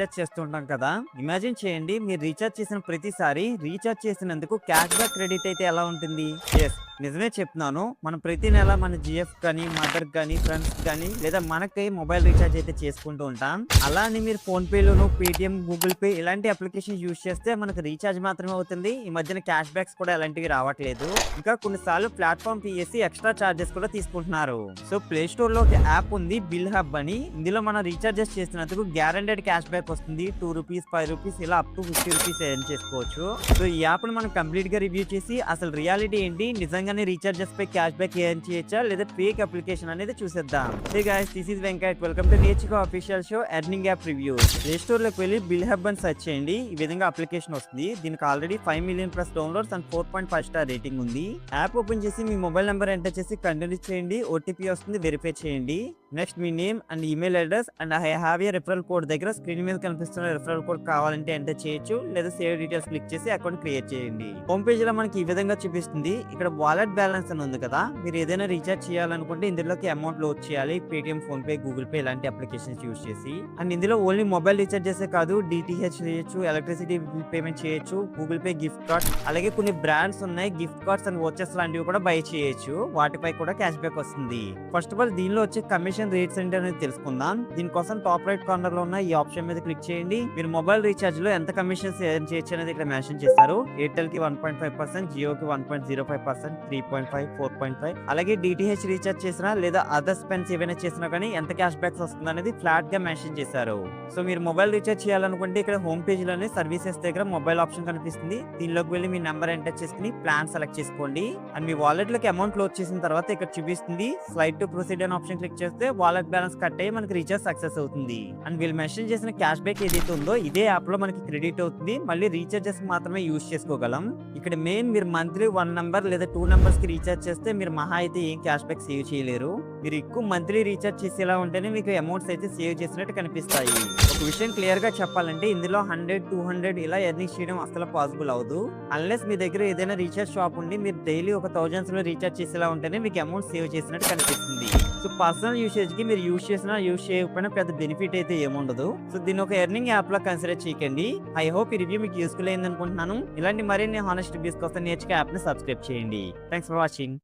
Recharge చేస్తుంటాం కదా. Imagine చేయండి మీరు రీఛార్జ్ చేసిన ప్రతిసారి రీఛార్జ్ చేసినందుకు క్యాష్ బ్యాక్ క్రెడిట్ అయితే ఎలా ఉంటుంది? ఎస్ నిజమే చెప్తున్నాను. మనం ప్రతి నెల మన జిఎఫ్ కానీ మదర్ కానీ ఫ్రెండ్స్ కానీ లేదా మనకి మొబైల్ రీఛార్జ్ అయితే చేసుకుంటూ ఉంటాం. అలా అని మీరు ఫోన్పేలోను పేటిఎం గూగుల్ పే ఇలాంటి అప్లికేషన్ యూజ్ చేస్తే మనకు రీఛార్జ్ మాత్రమే అవుతుంది. ఈ మధ్యన క్యాష్ బ్యాక్స్ కూడా ఎలాంటివి రావట్లేదు. ఇంకా కొన్నిసార్లు ప్లాట్ఫామ్ తీసి ఎక్స్ట్రా చార్జెస్ కూడా తీసుకుంటున్నారు. సో ప్లే స్టోర్లో ఒక యాప్ ఉంది బిల్ హబ్ అని. ఇందులో మనం రీఛార్జెస్ చేసినందుకు గ్యారంటెడ్ క్యాష్ బ్యాక్ వస్తుంది. టూ రూపీస్ ఫైవ్ రూపీస్ ఇలా up to fifty rupees earn చేసుకోవచ్చు. సో ఈ యాప్ను మనం కంప్లీట్గా రివ్యూ చేసి అసలు రియాలిటీ ఏంటి? నిజంగానే రీఛార్జెస్ పై క్యాష్ బ్యాక్ ఎర్న్ చేయొచ్చా? లేదా ఫేక్ అప్లికేషన్ అనేది చూసేద్దాం. Hey guys this is Venkat welcome to Nerchuko official show earning app review play స్టోర్లోకి వెళ్ళి బిల్ హబ్ అని సెర్చ్ చేయండి. ఈ విధంగా అప్లికేషన్ వస్తుంది. దీనికి already five million plus downloads and four point five star rating ఉంది. యాప్ ఓపెన్ చేసి మీ మొబైల్ నెంబర్ ఎంటర్ చేసి కంటిన్యూ చేయండి. ఓటీపీ వస్తుంది వెరిఫై చేయండి. Next me name and email address and I have a referral code దగ్గర screen మీద కనిపిస్తున్న రిఫరల్ కోడ్ కావాలంటే ఎంటర్ చేయొచ్చు. లేదా సేవ్ డీటెయిల్స్ క్లిక్ చేసి అకౌంట్ క్రియేట్ చేయండి. హోమ్ పేజ్లో మనకి ఈ విధంగా చూపిస్తుంది. ఇక్కడ వాలెట్ బ్యాలెన్స్ అని ఉంది కదా. మీరు ఏదైనా రీఛార్జ్ చేయాలనుకుంటే ఇందులోకి అమౌంట్ లోడ్ చేయాలి. Paytm phone pay Google Pay ఇలాంటి అప్లికేషన్స్ యూస్ చేసి. అండ్ ఇందులో ఓన్లీ మొబైల్ రీఛార్జ్ చేసే కాదు డిటిహెచ్ చేయొచ్చు ఎలక్ట్రిసిటీ బిల్ పేమెంట్ చేయొచ్చు గూగుల్ పే గిఫ్ట్ కార్డ్ అలాగే కొన్ని బ్రాండ్స్ ఉన్నాయి. గిఫ్ట్ కార్డ్స్ అండ్ వాచెస్ లాంటివి కూడా బై చేయొచ్చు. వాటిపై కూడా క్యాష్ బ్యాక్ వస్తుంది. ఫస్ట్ ఆఫ్ ఆల్ దీనిలో వచ్చే కమిషన్ రేట్స్ ఏంటి అనేది తెలుసుకుందాం. దీనికోసం టాప్ రైట్ కార్నర్లో ఉన్న ఈ ఆప్షన్ మీద క్లిక్ చేయండి. మీరు మొబైల్ రీఛార్జ్లో ఎంత కమిషన్స్ ఎర్న్ చేయొచ్చు అనేది ఇక్కడ మెన్షన్ చేస్తారు ఎయిర్టెల్కి one point five percent Jio కి one point zero five percent three point five four point five. అలాగే డిటిహెచ్ రీఛార్జ్ చేసినా లేదా అదర్ స్పెన్స్ ఏవైనా చేసినా కానీ ఎంత క్యాష్ బ్యాక్స్ వస్తుంది అనేది ఫ్లాట్గా మెన్షన్ చేశారు. సో మీరు మొబైల్ రీఛార్జ్ చేయాలనుకుంటే ఇక్కడ హోమ్ పేజ్లోనే సర్వీసెస్ దగ్గర మొబైల్ ఆప్షన్ కనిపిస్తుంది. దీనిలోకి వెళ్ళి మీ నెంబర్ ఎంటర్ చేసుకుని ప్లాన్ సెలెక్ట్ చేసుకోండి. అండ్ మీ వాలెట్లోకి అమౌంట్ లోడ్ చేసిన తర్వాత ఇక్కడ చూపిస్తుంది స్లైడ్ టు ప్రొసీడ్ అని ఆప్షన్ క్లిక్ చేస్తే వాలెట్ బ్యాలెన్స్ కట్ అయ్యి మనకి రీఛార్జ్ సక్సెస్ అవుతుంది. అండ్ వీళ్ళు మెన్షన్ చేసిన క్యాష్ బ్యాక్ ఏదైతే ఉందో ఇదే యాప్లో మనకి క్రెడిట్ అవుతుంది. మళ్ళీ రీఛార్జెస్ మాత్రమే యూస్ చేసుకోగలం. ఇక్కడ మెయిన్ మీరు మంత్లీ వన్ నెంబర్ లేదా టూ నెంబర్స్కి రీఛార్జ్ చేస్తే మీరు మహా అయితే ఏం క్యాష్ బ్యాక్ సేవ్ చేయలేరు. మీరు ఎక్కువ మంత్లీ రీఛార్జ్ చేసేలా ఉంటేనే మీకు అమౌంట్స్ అయితే సేవ్ చేసినట్టు కనిపిస్తాయి. ఒక విషయం క్లియర్గా చెప్పాలంటే ఇందులో హండ్రెడ్ టూ హండ్రెడ్ ఇలా ఎర్నింగ్ చేయడం అసలు పాసిబుల్ అవ్వదు. అన్లెస్ మీ దగ్గర ఏదైనా రీఛార్జ్ షాప్ ఉండి మీరు డైలీ ఒక థౌజండ్స్లో రీఛార్జ్ చేసేలా ఉంటేనే మీకు అమౌంట్ సేవ్ చేసినట్టు కనిపిస్తుంది. సో పర్సనల్ యూసేజ్కి మీరు యూజ్ చేసినా యూజ్ చేయకపోయినా పెద్ద బెనిఫిట్ అయితే ఏముండదు. సో దీని ఒక ఎర్నింగ్ యాప్ లా కన్సిడర్ చేయకండి. ఐ హోప్ ఈ రివ్యూ మీకు యూస్ఫుల్ అయింది అనుకుంటున్నాను ఇలాంటి మరిన్ని హానెస్ట్ రివ్యూస్ కోసం నేర్చుకో యాప్ని సబ్స్క్రైబ్ చేయండి. Thanks for watching.